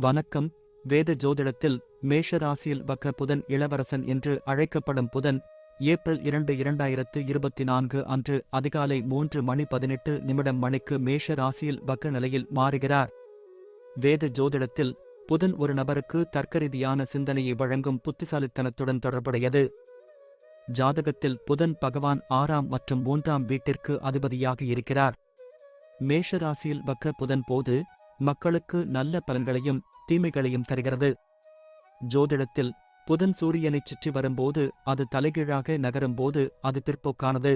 வணக்கம். வேத ஜோதிடத்தில் மேஷ ராசியில் வக்க புதன் இளவரசன் என்று அழைக்கப்படும் புதன் ஏப்ரல் இரண்டு இரண்டாயிரத்து இருபத்தி நான்கு அன்று அதிகாலை மூன்று மணி பதினெட்டு நிமிடம் மணிக்கு மேஷ ராசியில் வக்க நிலையில் மாறுகிறார். வேத ஜோதிடத்தில் புதன் ஒரு நபருக்கு தர்க்கரீதியான சிந்தனையை வழங்கும் புத்திசாலித்தனத்துடன் தொடர்புடையது. ஜாதகத்தில் புதன் பகவான் ஆறாம் மற்றும் மூன்றாம் வீட்டிற்கு அதிபதியாக இருக்கிறார். மேஷ ராசியில் வக்க புதன் போது மக்களுக்கு நல்ல பலன்களையும் தீமைகளையும் தருகிறது. ஜோதிடத்தில் புதன் சூரியனைச் சுற்றி வரும்போது அது தலைகீழாக நகரும்போது அது பிற்போக்கானது.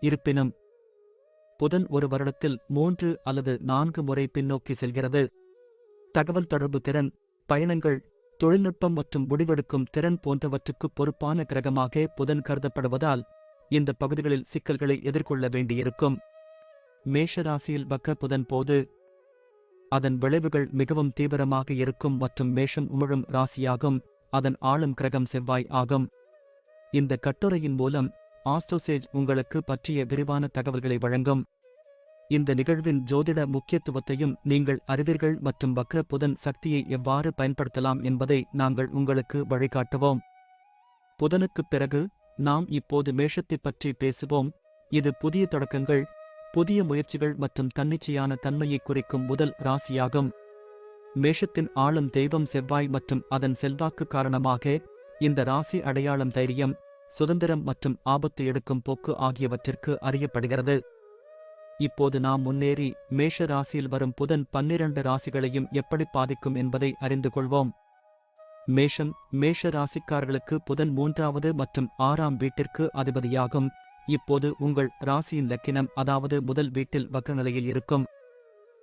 இருப்பினும் புதன் ஒரு வருடத்தில் மூன்று அல்லது நான்கு முறை பின்னோக்கி செல்கிறது. தகவல் தொடர்பு திறன் பயணங்கள் தொழில்நுட்பம் மற்றும் முடிவெடுக்கும் திறன் போன்றவற்றுக்கு பொறுப்பான கிரகமாக புதன் கருதப்படுவதால் இந்த பகுதிகளில் சிக்கல்களை எதிர்கொள்ள வேண்டியிருக்கும். மேஷராசியில் வக்க புதன் போது அதன் விளைவுகள் மிகவும் தீவிரமாக இருக்கும் மற்றும் மேஷம் உமிழும் ராசியாகும் அதன் ஆளும் கிரகம் செவ்வாய் ஆகும். இந்த கட்டுரையின் மூலம் ஆஸ்ட்ரோசேஜ் உங்களுக்கு பற்றிய விரிவான தகவல்களை வழங்கும். இந்த நிகழ்வின் ஜோதிட முக்கியத்துவத்தையும் நீங்கள் அறிவீர்கள் மற்றும் வக்ர புதன் சக்தியை எவ்வாறு பயன்படுத்தலாம் என்பதை நாங்கள் உங்களுக்கு வழிகாட்டுவோம். புதனுக்குப் பிறகு நாம் இப்போது மேஷத்தைப் பற்றி பேசுவோம். இது புதிய தொடக்கங்கள் புதிய முயற்சிகள் மற்றும் தன்னிச்சையான தன்மையை குறிக்கும் முதல் ராசியாகும். மேஷத்தின் ஆளும் தெய்வம் செவ்வாய் மற்றும் அதன் செல்வாக்கு காரணமாக இந்த ராசி அடையாளம் தைரியம் சுதந்திரம் மற்றும் ஆபத்து எடுக்கும் போக்கு ஆகியவற்றிற்கு அறியப்படுகிறது. இப்போது நாம் முன்னேறி மேஷ ராசியில் வரும் புதன் பன்னிரண்டு ராசிகளையும் எப்படி பாதிக்கும் என்பதை அறிந்து கொள்வோம். மேஷம் மேஷ ராசிக்காரர்களுக்கு புதன் மூன்றாவது மற்றும் ஆறாம் வீட்டிற்கு அதிபதியாகும். இப்போது உங்கள் ராசியின் லக்கினம் அதாவது முதல் வீட்டில் வக்கநிலையில் இருக்கும்.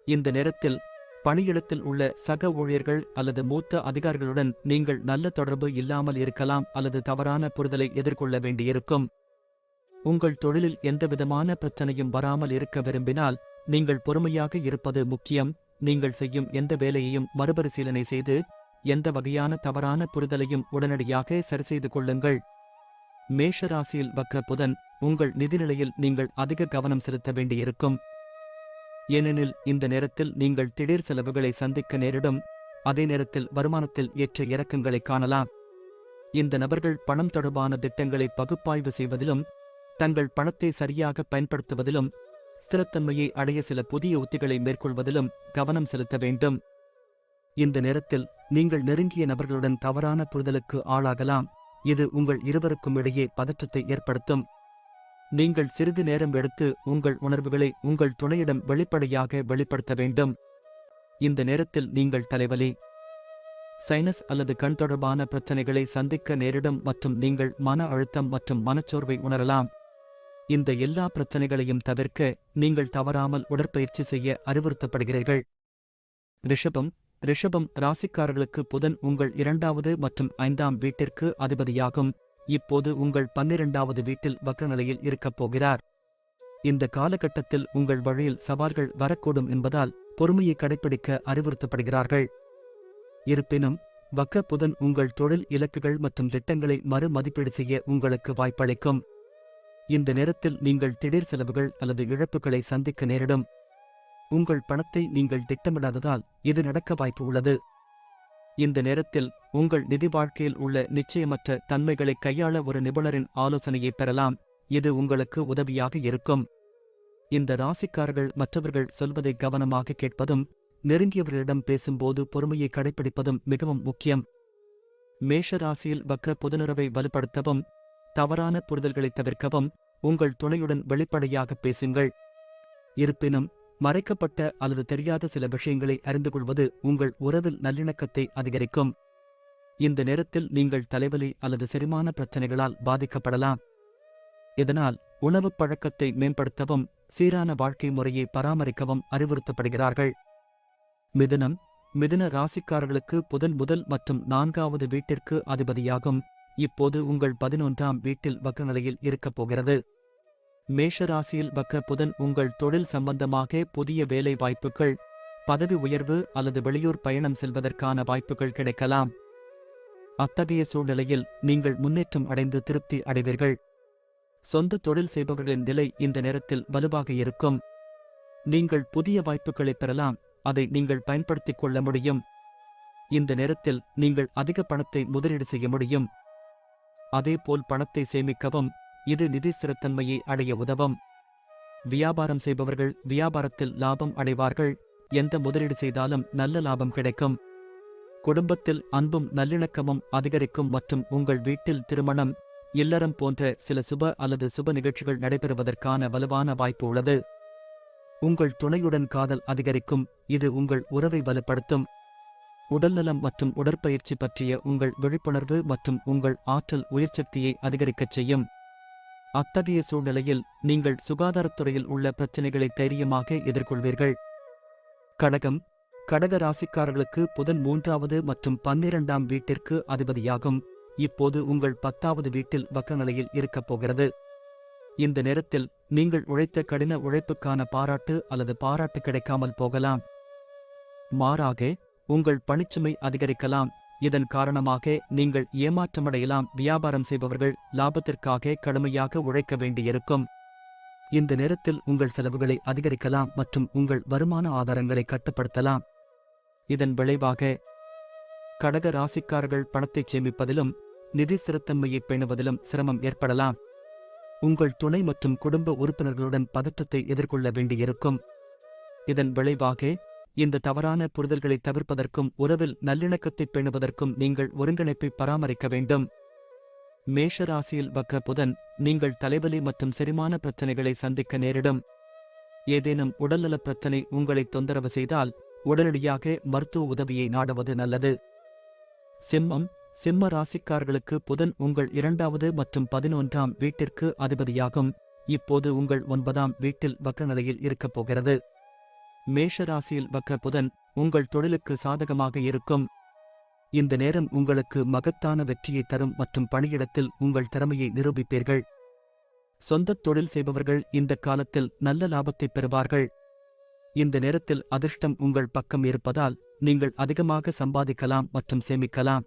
இந்த நேரத்தில் பணியிடத்தில் உள்ள சக ஊழியர்கள் அல்லது மூத்த அதிகாரிகளுடன் நீங்கள் நல்ல தொடர்பு இல்லாமல் இருக்கலாம் அல்லது தவறான புரிதலை எதிர்கொள்ள வேண்டியிருக்கும். உங்கள் தொழிலில் எந்தவிதமான பிரச்சனையும் வராமல் இருக்க விரும்பினால் நீங்கள் பொறுமையாக இருப்பது முக்கியம். நீங்கள் செய்யும் எந்த வேலையையும் மறுபரிசீலனை செய்து எந்த வகையான தவறான புரிதலையும் உடனடியாக சரிசெய்து கொள்ளுங்கள். மேஷ ராசியில் வக்ர புதன் உங்கள் நிதிநிலையில் நீங்கள் அதிக கவனம் செலுத்த வேண்டியிருக்கும். ஏனெனில் இந்த நேரத்தில் நீங்கள் திடீர் செலவுகளை சந்திக்க நேரிடும். அதே நேரத்தில் வருமானத்தில் ஏற்ற இறக்கங்களை காணலாம். இந்த நபர்கள் பணம் தொடர்பான திட்டங்களை பகுப்பாய்வு செய்வதிலும் தங்கள் பணத்தை சரியாக பயன்படுத்துவதிலும் ஸ்திரத்தன்மையை அடைய சில புதிய உத்திகளை மேற்கொள்வதிலும் கவனம் செலுத்த வேண்டும். இந்த நேரத்தில் நீங்கள் நெருங்கிய நபர்களுடன் தவறான புரிதலுக்கு ஆளாகலாம். இது உங்கள் இருவருக்கும் இடையே பதற்றத்தை ஏற்படுத்தும். நீங்கள் சிறிது நேரம் எடுத்து உங்கள் உணர்வுகளை உங்கள் துணையிடம் வெளிப்படையாக வெளிப்படுத்த வேண்டும். இந்த நேரத்தில் நீங்கள் தலைவலி சைனஸ் அல்லது கண் தொடர்பான பிரச்சனைகளை சந்திக்க நேரிடும் மற்றும் நீங்கள் மன அழுத்தம் மற்றும் மனச்சோர்வை உணரலாம். இந்த எல்லா பிரச்சனைகளையும் தவிர்க்க நீங்கள் தவறாமல் உடற்பயிற்சி செய்ய அறிவுறுத்தப்படுகிறீர்கள். ரிஷபம் ரிஷபம் ராசிக்காரர்களுக்கு புதன் உங்கள் இரண்டாவது மற்றும் ஐந்தாம் வீட்டிற்கு அதிபதியாகும். இப்போது உங்கள் பன்னிரண்டாவது வீட்டில் வக்ரநிலையில் இருக்கப் போகிறார். இந்த காலகட்டத்தில் உங்கள் வழியில் சவால்கள் வரக்கூடும் என்பதால் பொறுமையை கடைப்பிடிக்க அறிவுறுத்தப்படுகிறார்கள். இருப்பினும் வக்க புதன் உங்கள் தொழில் இலக்குகள் மற்றும் திட்டங்களை மறுமதிப்பீடு செய்ய உங்களுக்கு வாய்ப்பளிக்கும். இந்த நேரத்தில் நீங்கள் திடீர் செலவுகள் அல்லது இழப்புகளை சந்திக்க நேரிடும். உங்கள் பணத்தை நீங்கள் திட்டமிடாததால் இது நடக்க வாய்ப்பு உள்ளது. இந்த நேரத்தில் உங்கள் நிதி வாழ்க்கையில் உள்ள நிச்சயமற்ற தன்மைகளை கையாள ஒரு நிபுணரின் ஆலோசனையை பெறலாம். இது உங்களுக்கு உதவியாக இருக்கும். இந்த ராசிக்காரர்கள் மற்றவர்கள் சொல்வதை கவனமாக கேட்பதும் நெருங்கியவர்களிடம் பேசும்போது பொறுமையை கடைப்பிடிப்பதும் மிகவும் முக்கியம். மேஷ ராசியில் வக்க புதனுறவை வலுப்படுத்தவும் தவறான புரிதல்களை தவிர்க்கவும் உங்கள் துணையுடன் வெளிப்படையாக பேசுங்கள். இருப்பினும் மறைக்கப்பட்ட அல்லது தெரியாத சில விஷயங்களை அறிந்து கொள்வது உங்கள் உறவில் நல்லிணக்கத்தை அதிகரிக்கும். இந்த நேரத்தில் நீங்கள் தலைவலி அல்லது செரிமான பிரச்சனைகளால் பாதிக்கப்படலாம். இதனால் உணவுப் பழக்கத்தை மேம்படுத்தவும் சீரான வாழ்க்கை முறையை பராமரிக்கவும் அறிவுறுத்தப்படுகிறார்கள். மிதுனம் மிதுன ராசிக்காரர்களுக்கு புதன் முதல் மற்றும் நான்காவது வீட்டிற்கு அதிபதியாகும். இப்போது உங்கள் பதினொன்றாம் வீட்டில் வக்கநிலையில் இருக்கப் போகிறது. மேஷ ராசியில் வக்க புதன் உங்கள் தொழில் சம்பந்தமாக புதிய வேலை வாய்ப்புகள் பதவி உயர்வு அல்லது வெளியூர் பயணம் செல்வதற்கான வாய்ப்புகள் கிடைக்கலாம். அத்தகைய சூழ்நிலையில் நீங்கள் முன்னேற்றம் அடைந்து திருப்தி அடைவீர்கள். சொந்த தொழில் செய்பவர்களின் நிலை இந்த நேரத்தில் வலுவாக இருக்கும். நீங்கள் புதிய வாய்ப்புகளை பெறலாம் அதை நீங்கள் பயன்படுத்திக் கொள்ள முடியும். இந்த நேரத்தில் நீங்கள் அதிக பணத்தை முதலீடு செய்ய முடியும். அதேபோல் பணத்தை சேமிக்கவும் இது நிதி ஸ்திரத்தன்மையை அடைய உதவும். வியாபாரம் செய்பவர்கள் வியாபாரத்தில் லாபம் அடைவார்கள். எந்த முதலீடு செய்தாலும் நல்ல லாபம் கிடைக்கும். குடும்பத்தில் அன்பும் நல்லிணக்கமும் அதிகரிக்கும் மற்றும் உங்கள் வீட்டில் திருமணம் இல்லறம் போன்ற சில சுப அல்லது சுப நிகழ்ச்சிகள் நடைபெறுவதற்கான வலுவான வாய்ப்பு உள்ளது. உங்கள் துணையுடன் காதல் அதிகரிக்கும் இது உங்கள் உறவை வலுப்படுத்தும். உடல்நலம் மற்றும் உடற்பயிற்சி பற்றிய உங்கள் விழிப்புணர்வு மற்றும் உங்கள் ஆற்றல் உயிர்ச்சக்தியை அதிகரிக்கச் செய்யும். அத்தகைய சூழ்நிலையில் நீங்கள் சுகாதாரத்துறையில் உள்ள பிரச்சினைகளை தைரியமாக எதிர்கொள்வீர்கள். கடகம் கடக ராசிக்காரர்களுக்கு புதன் மூன்றாவது மற்றும் பன்னிரண்டாம் வீட்டிற்கு அதிபதியாகும். இப்போது உங்கள் பத்தாவது வீட்டில் வக்கநிலையில் இருக்கப் போகிறது. இந்த நேரத்தில் நீங்கள் உழைத்த கடின உழைப்புக்கான பாராட்டு அல்லது பாராட்டு கிடைக்காமல் போகலாம். மாறாக உங்கள் பணிச்சுமை அதிகரிக்கலாம். இதன் காரணமாக நீங்கள் ஏமாற்றமடையலாம் வியாபாரம் செய்பவர்கள் லாபத்திற்காக கடுமையாக உழைக்க வேண்டியிருக்கும். இந்த நேரத்தில் உங்கள் செலவுகளை அதிகரிக்கலாம் மற்றும் உங்கள் வருமான ஆதாரங்களை கட்டுப்படுத்தலாம். இதன் விளைவாக கடக ராசிக்காரர்கள் பணத்தை சேமிப்பதிலும் நிதி சிறுத்தன்மையை பேணுவதிலும் சிரமம் ஏற்படலாம். உங்கள் துணை மற்றும் குடும்ப உறுப்பினர்களுடன் பதற்றத்தை எதிர்கொள்ள வேண்டியிருக்கும். இதன் விளைவாக இந்த தவறான புரிதல்களை தவிர்ப்பதற்கும் உறவில் நல்லிணக்கத்தை பேணுவதற்கும் நீங்கள் ஒருங்கிணைப்பை பராமரிக்க வேண்டும். மேஷ ராசியில் வக்ர புதன் நீங்கள் தலைவலி மற்றும் செரிமான பிரச்சனைகளை சந்திக்க நேரிடும். ஏதேனும் உடல்நலப் பிரச்சனை உங்களை தொந்தரவு செய்தால் உடனடியாக மருத்துவ உதவியை நாடுவது நல்லது. சிம்மம் சிம்ம ராசிக்காரர்களுக்கு புதன் உங்கள் இரண்டாவது மற்றும் பதினொன்றாம் வீட்டிற்கு அதிபதியாகும். இப்போது உங்கள் ஒன்பதாம் வீட்டில் வக்கநிலையில் இருக்கப் போகிறது. மேஷ ராசியில் வக்ர புதன் உங்கள் தொழிலுக்கு சாதகமாக இருக்கும். இந்த நேரம் உங்களுக்கு மகத்தான வெற்றியை தரும் மற்றும் பணியிடத்தில் உங்கள் திறமையை நிரூபிப்பீர்கள். சொந்தத் தொழில் செய்பவர்கள் இந்த காலத்தில் நல்ல லாபத்தை பெறுவார்கள். இந்த நேரத்தில் அதிர்ஷ்டம் உங்கள் பக்கம் இருப்பதால் நீங்கள் அதிகமாக சம்பாதிக்கலாம் மற்றும் சேமிக்கலாம்.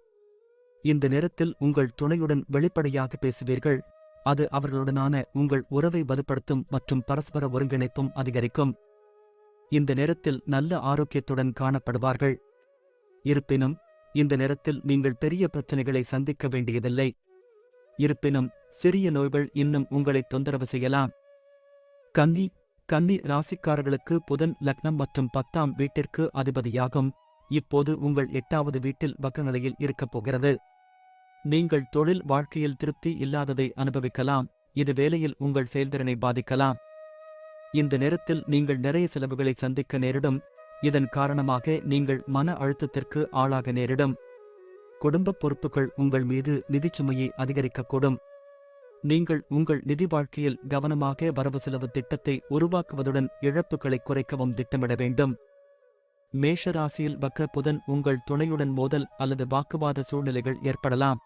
இந்த நேரத்தில் உங்கள் துணையுடன் வெளிப்படையாக பேசுவீர்கள். அது அவர்களுடனான உங்கள் உறவை வலுப்படுத்தும் மற்றும் பரஸ்பர ஒருங்கிணைப்பும் அதிகரிக்கும். இந்த நேரத்தில் நல்ல ஆரோக்கியத்துடன் காணப்படுவார்கள். இருப்பினும் இந்த நேரத்தில் நீங்கள் பெரிய பிரச்சனைகளை சந்திக்க வேண்டியதில்லை. இருப்பினும் சிறிய நோய்கள் இன்னும் உங்களை தொந்தரவு செய்யலாம். கன்னி கன்னி ராசிக்காரர்களுக்கு புதன் லக்னம் மற்றும் பத்தாம் வீட்டிற்கு அதிபதியாகும். இப்போது உங்கள் எட்டாவது வீட்டில் வக்கநிலையில் இருக்கப் போகிறது. நீங்கள் தொழில் வாழ்க்கையில் திருப்தி இல்லாததை அனுபவிக்கலாம். இது வேலையில் உங்கள் செயல்திறனை பாதிக்கலாம். இந்த நேரத்தில் நீங்கள் நிறைய செலவுகளை சந்திக்க நேரிடும். இதன் காரணமாக நீங்கள் மன அழுத்தத்திற்கு ஆளாக நேரிடும். குடும்பப் பொறுப்புகள் உங்கள் மீது நிதிச் சுமையை அதிகரிக்கக்கூடும். நீங்கள் உங்கள் நிதி வாழ்க்கையில் கவனமாக வரவு செலவு திட்டத்தை உருவாக்குவதுடன் இழப்புகளை குறைக்கவும் திட்டமிட வேண்டும். மேஷ ராசியில் வக்ர புதன் உங்கள் துணையுடன் மோதல் அல்லது வாக்குவாத சூழ்நிலைகள் ஏற்படலாம்.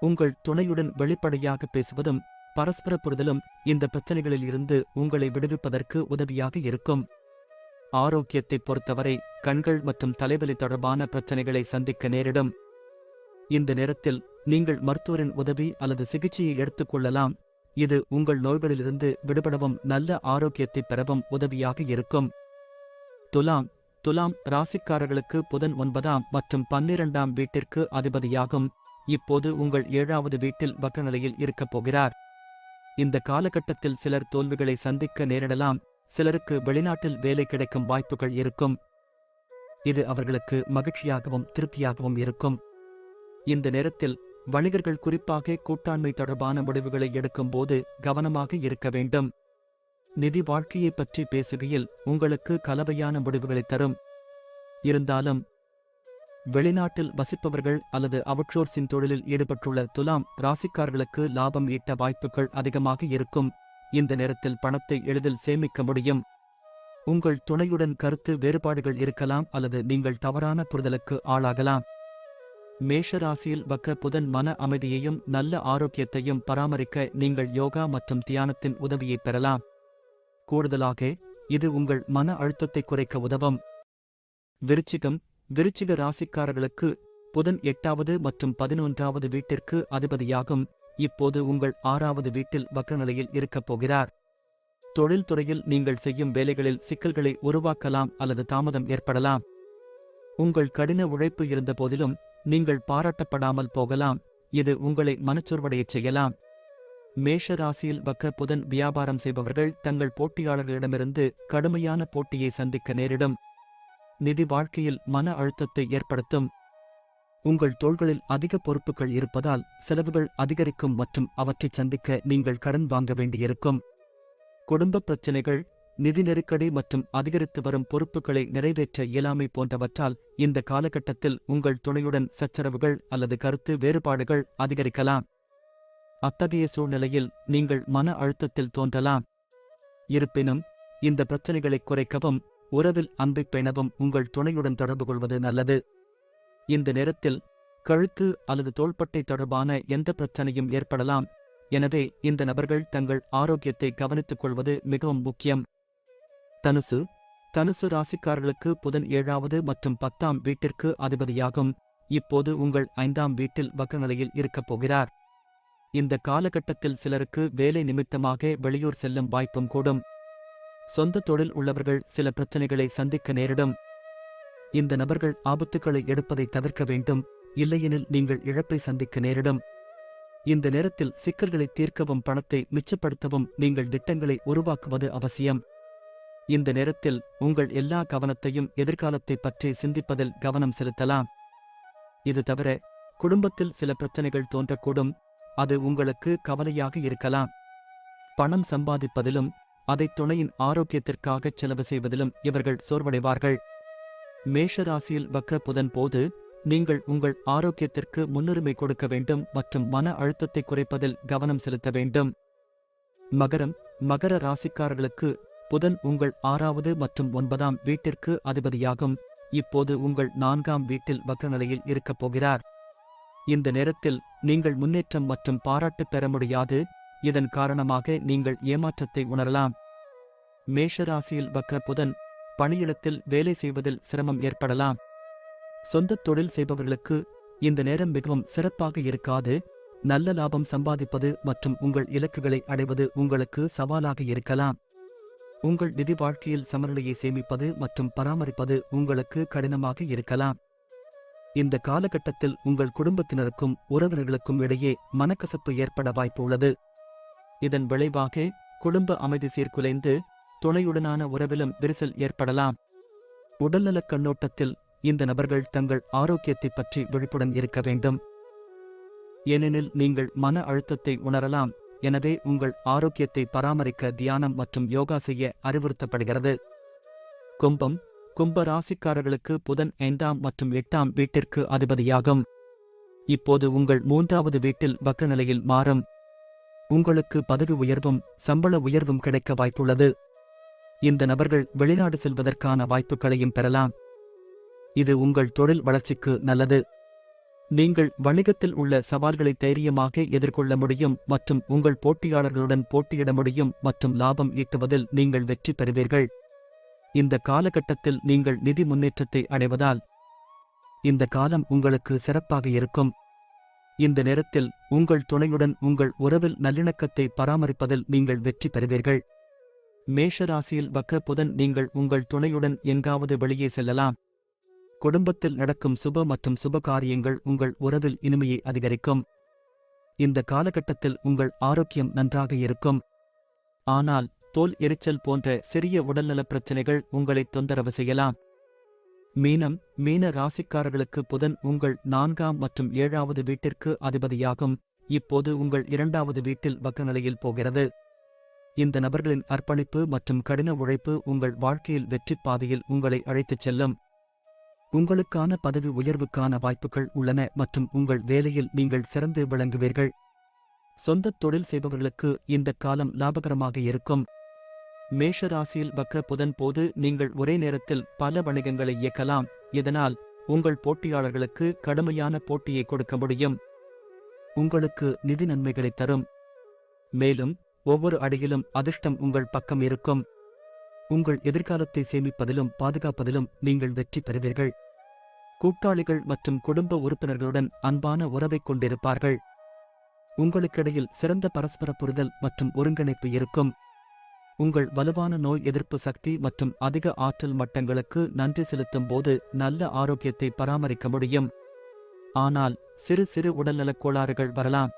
உங்கள் துணையுடன் வெளிப்படையாக பேசுவதும் பரஸ்பர புரிதலும் இந்த பிரச்சனைகளில் இருந்து உங்களை விடுவிப்பதற்கு உதவியாக இருக்கும். ஆரோக்கியத்தை பொறுத்தவரை கண்கள் மற்றும் தலைவலி தொடர்பான பிரச்சனைகளை சந்திக்க நேரிடும். இந்த நேரத்தில் நீங்கள் மருத்துவரின் உதவி அல்லது சிகிச்சையை எடுத்துக்கொள்ளலாம் இது உங்கள் நோய்களிலிருந்து விடுபடவும் நல்ல ஆரோக்கியத்தை பெறவும் உதவியாக இருக்கும். துலாம் துலாம் ராசிக்காரர்களுக்கு புதன் ஒன்பதாம் மற்றும் பன்னிரண்டாம் வீட்டிற்கு அதிபதியாகும். இப்போது உங்கள் ஏழாவது வீட்டில் வக்கநிலையில் இருக்கப் போகிறார். இந்த காலகட்டத்தில் சிலர் தோல்விகளை சந்திக்க நேரிடலாம் சிலருக்கு வெளிநாட்டில் வேலை கிடைக்கும் வாய்ப்புகள் இருக்கும். இது அவர்களுக்கு மகிழ்ச்சியாகவும் திருப்தியாகவும் இருக்கும். இந்த நேரத்தில் வணிகர்கள் குறிப்பாக கூட்டாண்மை தொடர்பான முடிவுகளை எடுக்கும்போது கவனமாக இருக்க வேண்டும். நிதி வாழ்க்கையைப் பற்றி பேசுகையில் உங்களுக்கு கலவையான முடிவுகளை தரும். இருந்தாலும் வெளிநாட்டில் வசிப்பவர்கள் அல்லது அவுட்சோர்சின் தொழிலில் ஈடுபட்டுள்ள துலாம் ராசிக்காரர்களுக்கு லாபம் ஈட்ட வாய்ப்புகள் அதிகமாக இருக்கும். இந்த நேரத்தில் பணத்தை எளிதில் சேமிக்க முடியும். உங்கள் துணையுடன் கருத்து வேறுபாடுகள் இருக்கலாம் அல்லது நீங்கள் தவறான புரிதலுக்கு ஆளாகலாம். மேஷ ராசியில் வக்ர புதன் மன அமைதியையும் நல்ல ஆரோக்கியத்தையும் பராமரிக்க நீங்கள் யோகா மற்றும் தியானத்தின் உதவியை பெறலாம். கூடுதலாக இது உங்கள் மன அழுத்தத்தை குறைக்க உதவும். விருச்சிகம் விருச்சிக ராசிக்காரர்களுக்கு புதன் எட்டாவது மற்றும் பதினொன்றாவது வீட்டிற்கு அதிபதியாகும். இப்போது உங்கள் ஆறாவது வீட்டில் வக்ரநிலையில் இருக்கப் போகிறார். தொழில்துறையில் நீங்கள் செய்யும் வேலைகளில் சிக்கல்களை உருவாக்கலாம் அல்லது தாமதம் ஏற்படலாம். உங்கள் கடின உழைப்பு இருந்தபோதிலும் நீங்கள் பாராட்டப்படாமல் போகலாம். இது உங்களை மனச்சோர்வடையச் செய்யலாம். மேஷ ராசியில் வக்க புதன் வியாபாரம் செய்பவர்கள் தங்கள் போட்டியாளர்களிடமிருந்து கடுமையான போட்டியை சந்திக்க நேரிடும். நிதி வாழ்க்கையில் மன அழுத்தத்தை ஏற்படுத்தும். உங்கள் தோள்களில் அதிக பொறுப்புகள் இருப்பதால் செலவுகள் அதிகரிக்கும் மற்றும் அவற்றைச் சந்திக்க நீங்கள் கடன் வாங்க வேண்டியிருக்கும். குடும்ப பிரச்சினைகள் நிதி நெருக்கடி மற்றும் அதிகரித்து வரும் பொறுப்புகளை நிறைவேற்ற இயலாமை போன்றவற்றால் இந்த காலகட்டத்தில் உங்கள் துணையுடன் சச்சரவுகள் அல்லது கருத்து வேறுபாடுகள் அதிகரிக்கலாம். அத்தகைய சூழ்நிலையில் நீங்கள் மன அழுத்தத்தில் தோன்றலாம். இருப்பினும் இந்த பிரச்சனைகளை குறைக்கவும் உறவில் அன்பை பேணவும் உங்கள் துணையுடன் தொடர்பு கொள்வது நல்லது. இந்த நேரத்தில் கழுத்து அல்லது தோள்பட்டை தொடர்பான எந்த பிரச்சனையும் ஏற்படலாம். எனவே இந்த நபர்கள் தங்கள் ஆரோக்கியத்தை கவனித்துக் கொள்வது மிகவும் முக்கியம். தனுசு. தனுசு ராசிக்காரர்களுக்கு புதன் ஏழாவது மற்றும் பத்தாம் வீட்டிற்கு அதிபதியாகும். இப்போது உங்கள் ஐந்தாம் வீட்டில் வக்கநிலையில் இருக்கப் போகிறார். இந்த காலகட்டத்தில் சிலருக்கு வேலை நிமித்தமாக வெளியூர் செல்லும் வாய்ப்பும் கூடும். சொந்த தொழில் உள்ளவர்கள் சில பிரச்சனைகளை சந்திக்க நேரிடும். இந்த நபர்கள் ஆபத்துக்களை எடுப்பதை தவிர்க்க வேண்டும் இல்லையெனில் நீங்கள் இழப்பை சந்திக்க நேரிடும். இந்த நேரத்தில் சிக்கல்களை தீர்க்கவும் பணத்தை மிச்சப்படுத்தவும் நீங்கள் திட்டங்களை உருவாக்குவது அவசியம். இந்த நேரத்தில் உங்கள் எல்லா கவனத்தையும் எதிர்காலத்தை பற்றி சிந்திப்பதில் கவனம் செலுத்தலாம். இது தவிர குடும்பத்தில் சில பிரச்சனைகள் தோன்றக்கூடும் அது உங்களுக்கு கவலையாக இருக்கலாம். பணம் சம்பாதிப்பதிலும் அதை துணையின் ஆரோக்கியத்திற்காக செலவு செய்வதிலும் இவர்கள் சோர்வடைவார்கள். மேஷ ராசியில் வக்ர புதன் போது நீங்கள் உங்கள் ஆரோக்கியத்திற்கு முன்னுரிமை கொடுக்க வேண்டும் மற்றும் மன அழுத்தத்தை குறைப்பதில் கவனம் செலுத்த வேண்டும். மகரம் மகர ராசிக்காரர்களுக்கு புதன் உங்கள் ஆறாவது மற்றும் ஒன்பதாம் வீட்டிற்கு அதிபதியாகும். இப்போது உங்கள் நான்காம் வீட்டில் வக்ரநிலையில் இருக்கப் போகிறார். இந்த நேரத்தில் நீங்கள் முன்னேற்றம் மற்றும் பாராட்டு பெற முடியாது. இதன் காரணமாக நீங்கள் ஏமாற்றத்தை உணரலாம். மேஷராசியில் வக்ர புதன் பணியிடத்தில் வேலை செய்வதில் சிரமம் ஏற்படலாம். சொந்த தொழில் செய்பவர்களுக்கு இந்த நேரம் மிகவும் சிறப்பாக இருக்காது. நல்ல லாபம் சம்பாதிப்பது மற்றும் உங்கள் இலக்குகளை அடைவது உங்களுக்கு சவாலாக இருக்கலாம். உங்கள் நிதி வாழ்க்கையில் சமநிலையை சேமிப்பது மற்றும் பராமரிப்பது உங்களுக்கு கடினமாக இருக்கலாம். இந்த காலகட்டத்தில் உங்கள் குடும்பத்தினருக்கும் உறவினர்களுக்கும் இடையே மனக்கசப்பு ஏற்பட வாய்ப்பு உள்ளது. இதன் விளைவாக குடும்ப அமைதி சீர்குலைந்து துணையுடனான உறவிலும் விரிசல் ஏற்படலாம். உடல்நலக் கண்ணோட்டத்தில் இந்த நபர்கள் தங்கள் ஆரோக்கியத்தைப் பற்றி விழிப்புடன் இருக்க வேண்டும். ஏனெனில் நீங்கள் மன அழுத்தத்தை உணரலாம். எனவே உங்கள் ஆரோக்கியத்தை பராமரிக்க தியானம் மற்றும் யோகா செய்ய அறிவுறுத்தப்படுகிறது. கும்பம் கும்ப ராசிக்காரர்களுக்கு புதன் ஐந்தாம் மற்றும் எட்டாம் வீட்டிற்கு அதிபதியாகும். இப்போது உங்கள் மூன்றாவது வீட்டில் வக்க நிலையில் மாறும். உங்களுக்கு பதவி உயர்வும் சம்பள உயர்வும் கிடைக்க வாய்ப்புள்ளது. இந்த நபர்கள் வெளிநாடு செல்வதற்கான வாய்ப்புகளையும் பெறலாம். இது உங்கள் தொழில் வளர்ச்சிக்கு நல்லது. நீங்கள் வணிகத்தில் உள்ள சவால்களை தைரியமாக எதிர்கொள்ள முடியும் மற்றும் உங்கள் போட்டியாளர்களுடன் போட்டியிட முடியும் மற்றும் லாபம் ஈட்டுவதில் நீங்கள் வெற்றி பெறுவீர்கள். இந்த காலகட்டத்தில் நீங்கள் நிதி முன்னேற்றத்தை அடைவதால் இந்த காலம் உங்களுக்கு சிறப்பாக இருக்கும். இந்த நேரத்தில் உங்கள் துணையுடன் உங்கள் உறவில் நல்லிணக்கத்தை பராமரிப்பதில் நீங்கள் வெற்றி பெறுவீர்கள். மேஷ ராசியில் வக்க புதன் நீங்கள் உங்கள் துணையுடன் எங்காவது வெளியே செல்லலாம். குடும்பத்தில் நடக்கும் சுப மற்றும் சுப காரியங்கள் உங்கள் உறவில் இனிமையை அதிகரிக்கும். இந்த காலகட்டத்தில் உங்கள் ஆரோக்கியம் நன்றாக இருக்கும். ஆனால் தோல் எரிச்சல் போன்ற சிறிய உடல்நலப் பிரச்சினைகள் உங்களை தொந்தரவு செய்யலாம். மீனம் மீன ராசிக்காரர்களுக்கு புதன் உங்கள் நான்காம் மற்றும் ஏழாவது வீட்டிற்கு அதிபதியாகும். இப்போது உங்கள் இரண்டாவது வீட்டில் வக்கநிலையில் போகிறது. இந்த நபர்களின் அர்ப்பணிப்பு மற்றும் கடின உழைப்பு உங்கள் வாழ்க்கையில் வெற்றிப் பாதையில் உங்களை அழைத்துச் செல்லும். உங்களுக்கான பதவி உயர்வுக்கான வாய்ப்புகள் உள்ளன மற்றும் உங்கள் வேலையில் நீங்கள் சிறந்து விளங்குவீர்கள். சொந்த தொழில் செய்பவர்களுக்கு இந்த காலம் லாபகரமாக இருக்கும். மேஷ ராசியில் வக்ர புதன் போது நீங்கள் ஒரே நேரத்தில் பல வணிகங்களை இயக்கலாம். இதனால் உங்கள் போட்டியாளர்களுக்கு கடுமையான போட்டியை கொடுக்க முடியும். உங்களுக்கு நிதி நன்மைகளை தரும். மேலும் ஒவ்வொரு அடியிலும் அதிர்ஷ்டம் உங்கள் பக்கம் இருக்கும். உங்கள் எதிர்காலத்தை சேமிப்பதிலும் பாதுகாப்பதிலும் நீங்கள் வெற்றி பெறுவீர்கள். கூட்டாளிகள் மற்றும் குடும்ப உறுப்பினர்களுடன் அன்பான உறவைக் கொண்டிருப்பார்கள். உங்களுக்கிடையில் சிறந்த பரஸ்பர புரிதல் மற்றும் ஒருங்கிணைப்பு இருக்கும். உங்கள் வலுவான நோய் எதிர்ப்பு சக்தி மற்றும் அதிக ஆற்றல் மட்டங்களுக்கு நன்றி செலுத்தும் போது நல்ல ஆரோக்கியத்தை பராமரிக்க முடியும். ஆனால் சிறு சிறு உடல்நலக் கோளாறுகள் வரலாம்.